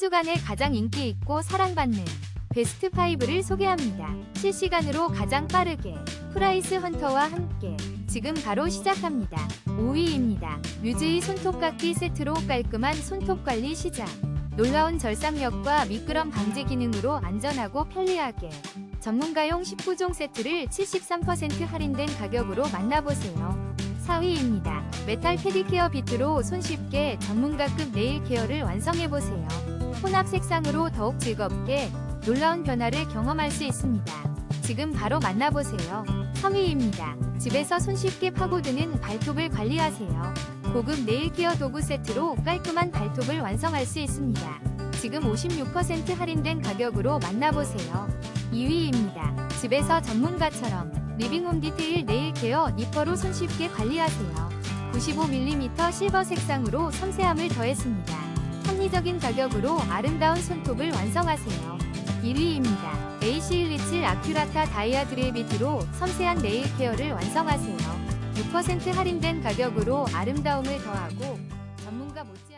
주간에 가장 인기 있고 사랑받는 베스트 5를 소개합니다. 실시간으로 가장 빠르게 프라이스 헌터와 함께 지금 바로 시작합니다. 5위입니다. 뮤즈의 손톱깎이 세트로 깔끔한 손톱 관리 시작. 놀라운 절삭력과 미끄럼 방지 기능으로 안전하고 편리하게 전문가용 19종 세트를 73% 할인된 가격으로 만나보세요. 4위입니다. 메탈 페디케어 비트로 손쉽게 전문가급 네일 케어를 완성해보세요. 혼합 색상으로 더욱 즐겁게 놀라운 변화를 경험할 수 있습니다. 지금 바로 만나보세요. 3위입니다. 집에서 손쉽게 파고드는 발톱을 관리하세요. 고급 네일 케어 도구 세트로 깔끔한 발톱을 완성할 수 있습니다. 지금 56% 할인된 가격으로 만나보세요. 2위입니다. 집에서 전문가처럼 리빙홈 디테일 네일 케어 니퍼로 손쉽게 관리하세요. 95mm 실버 색상으로 섬세함을 더했습니다. 합리적인 가격으로 아름다운 손톱을 완성하세요. 1위입니다. AC127 아큐라타 다이아 드레비트로 섬세한 네일 케어를 완성하세요. 6% 할인된 가격으로 아름다움을 더하고 전문가 못지